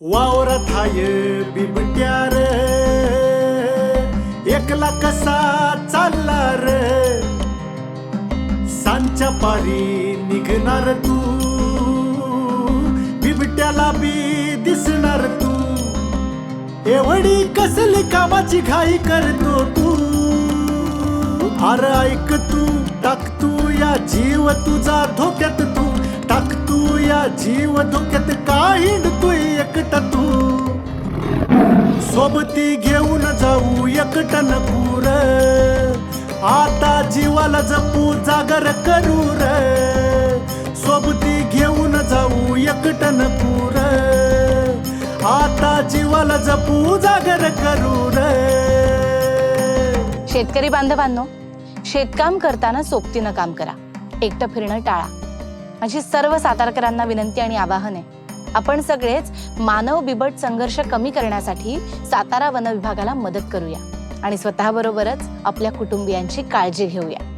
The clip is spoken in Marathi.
वावरात हाय रे. एकला कसा चालला रे? सांच्या पारी निघणार तू. बिबट्याला बी दिसणार तू. एवढी कसली कामाची घाई करतो तू? अर ऐक तू टाक तू या जीव तुझा धोक्यात तू. टाक तू या जीव धोक्यात काही सोबती घेऊन जाऊ एकटन पूर. आता जीवाला जपू जागर करू र सोबती घेऊन जाऊ एकटन पूर. आता जीवाला जपू जागर करू र शेतकरी बांधवांनो शेतकाम करताना सोबतीनं काम करा. एकटं फिरणं टाळा. माझी सर्व सातारकरांना विनंती आणि आवाहन आहे. आपण सगळेच मानव बिबट संघर्ष कमी करण्यासाठी सातारा वन विभागाला मदत करूया आणि स्वतःबरोबरच आपल्या कुटुंबियांची काळजी घेऊया.